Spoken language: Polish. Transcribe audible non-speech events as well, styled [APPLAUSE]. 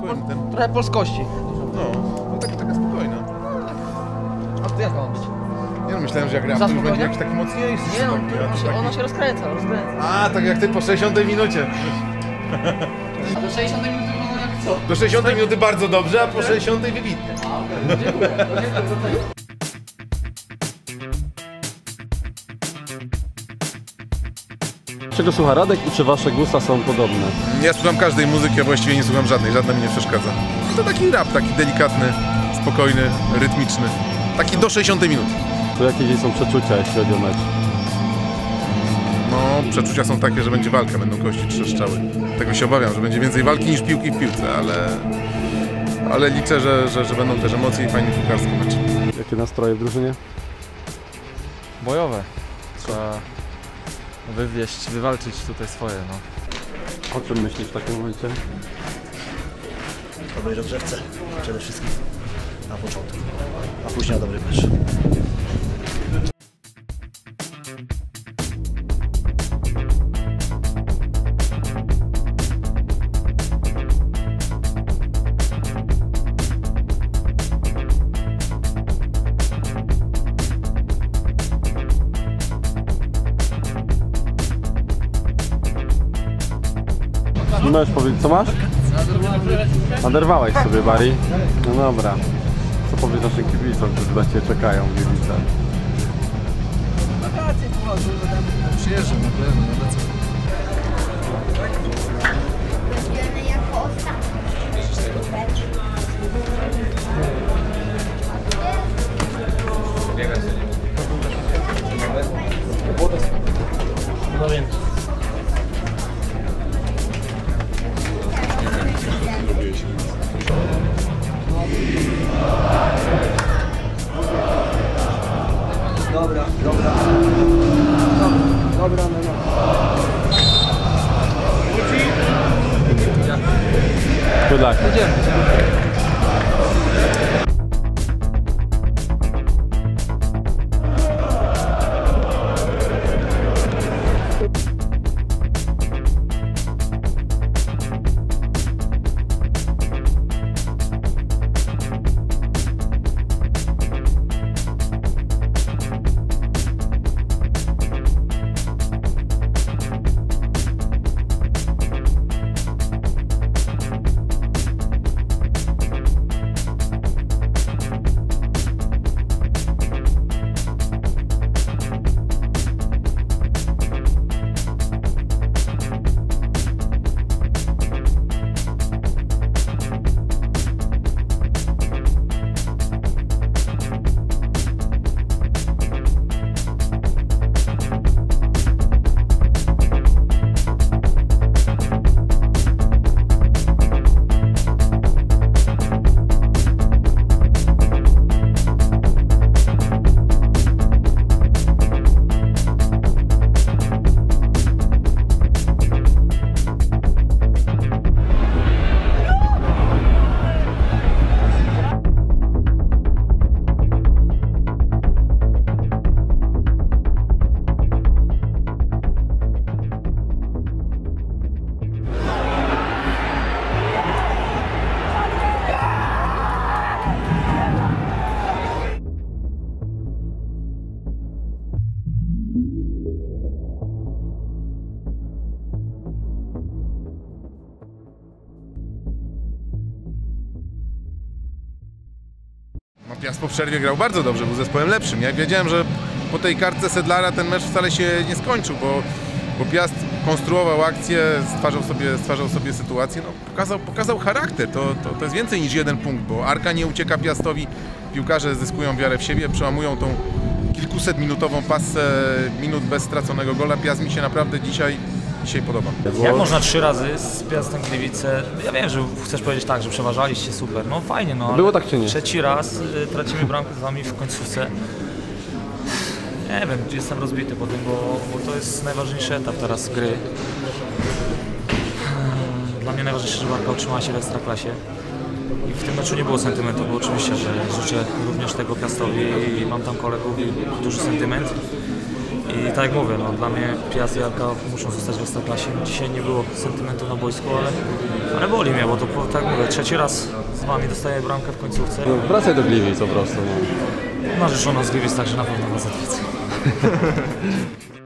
trochę, pol, ten- trochę polskości. No, no taka, taka spokojna. A to jak mam być? Nie no, myślałem, że jak Za to już będzie jakiś taki mocniejszy. Nie no, taki, ona się, taki- ona się rozkręca, rozkręca. A, tak jak ty po 60 minucie. [LAUGHS] Do 60 minut wygląda jak co? Do 60 minuty bardzo dobrze, a po 60 wybitnie. A, okej. To dziękuję Czego słucha Radek i czy wasze gusta są podobne? Ja słucham każdej muzyki, a właściwie nie słucham żadnej, żadna mi nie przeszkadza. To taki rap, taki delikatny, spokojny, rytmiczny. Taki do 60 minut. To jakie dziś są przeczucia, jeśli chodzi o mecz? No, przeczucia są takie, że będzie walka, będą kości trzeszczały. Tego się obawiam, że będzie więcej walki niż piłki w piłce, ale, ale liczę, że, że, że będą też emocje i fajny piłkarski mecz. Jakie nastroje w drużynie? bojowe. Trzeba wywieźć, wywalczyć tutaj swoje. No. O czym myślisz w takim momencie? dobrej rozgrzewce przede wszystkim na początku, a później na dobry mecz. Możesz powiedzieć, co masz? Naderwałeś sobie, Bari. No dobra. Co powiesz naszym kibicom, którzy na ciebie czekają w Gliwicach? Przyjeżdżam na pewno, no lecę. Jako ostatni. 再见 Piast po przerwie grał bardzo dobrze, był zespołem lepszym. Ja wiedziałem, że po tej kartce Sedlara ten mecz wcale się nie skończył, bo, bo Piast konstruował akcję, stwarzał sobie, stwarzał sobie sytuację, no, pokazał, pokazał charakter. To, to, to jest więcej niż jeden punkt, bo Arka nie ucieka Piastowi, piłkarze zyskują wiarę w siebie, przełamują tą kilkusetminutową pasę minut bez straconego gola. Piast mi się naprawdę dzisiaj, dzisiaj podoba. Jak można trzy razy z Piastem Gliwice, ja wiem, że chcesz powiedzieć tak, że przeważaliście super, no fajnie, no ale Było tak czy nie? trzeci raz y, tracimy bramkę z wami w końcówce. Nie wiem, jestem rozbity po tym, bo, bo to jest najważniejszy etap teraz gry. Dla mnie najważniejsze, żeby Arka utrzymała się w Ekstraklasie. I w tym meczu nie było sentymentu, bo oczywiście, że życzę również tego Piastowi i mam tam kolegów i duży sentyment. I tak jak mówię, no, dla mnie Piast i Arka muszą zostać w Ekstraklasie. Dzisiaj nie było sentymentu na boisku, ale, ale boli mnie, bo to tak jak mówię, trzeci raz z Wami dostaję bramkę w końcówce. No, wracaj do Gliwic po prostu. No. Narzeczono z Gliwic, także na pewno was odwiedzę. [LAUGHS]